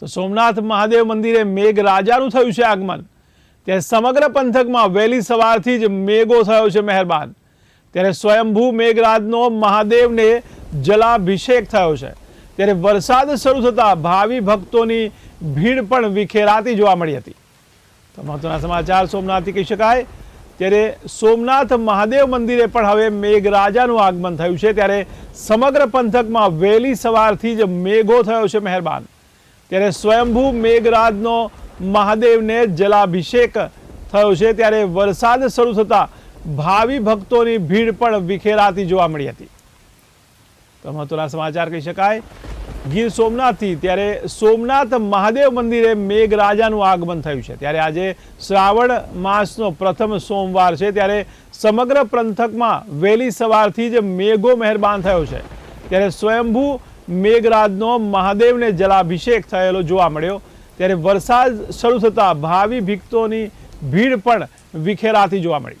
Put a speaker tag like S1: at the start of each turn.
S1: તો સોમનાથ મહાદેવ મંદિરે મેઘરાજાનું થયું છે આગમન. ત્યારે સમગ્ર પંથકમાં વહેલી સવારથી જ મેઘો થયો છે મહેરબાન. ત્યારે સ્વયંભૂ મેઘરાજનો મહાદેવને જલાભિષેક થયો છે. ત્યારે વરસાદ શરૂ થતાં ભાવિ ભક્તોની ભીડ પણ વિખેરાતી જોવા મળી હતી. તો મહત્વના સમાચાર સોમનાથથી કહી શકાય. ત્યારે સોમનાથ મહાદેવ મંદિરે પણ હવે મેઘરાજાનું આગમન થયું છે. ત્યારે સમગ્ર પંથકમાં વહેલી સવારથી જ મેઘો થયો છે મહેરબાન. ત્યારે સ્વયંભૂ મેઘરાજનો મહાદેવને જલાભિષેક થયો છે. ત્યારે વરસાદ શરૂ થતાં ભાવિ ભક્તોની ભીડ પણ વિખેરાતી જોવા મળી હતી. તો મહત્વના સમાચાર કહી શકાય. ગીર સોમનાથથી ત્યારે સોમનાથ મહાદેવ મંદિરે મેઘરાજાનું આગમન થયું છે. ત્યારે આજે શ્રાવણ માસનો પ્રથમ સોમવાર છે. ત્યારે સમગ્ર પંથકમાં વહેલી સવારથી જ મેઘો મહેરબાન થયો છે. ત્યારે સ્વયંભૂ મેઘરાજનો મહાદેવને જલાભિષેક થયેલો જોવા મળ્યો. ત્યારે વરસાદ શરૂ થતાં ભાવિ ભિક્તોની ભીડ પણ વિખેરાતી જોવા મળી.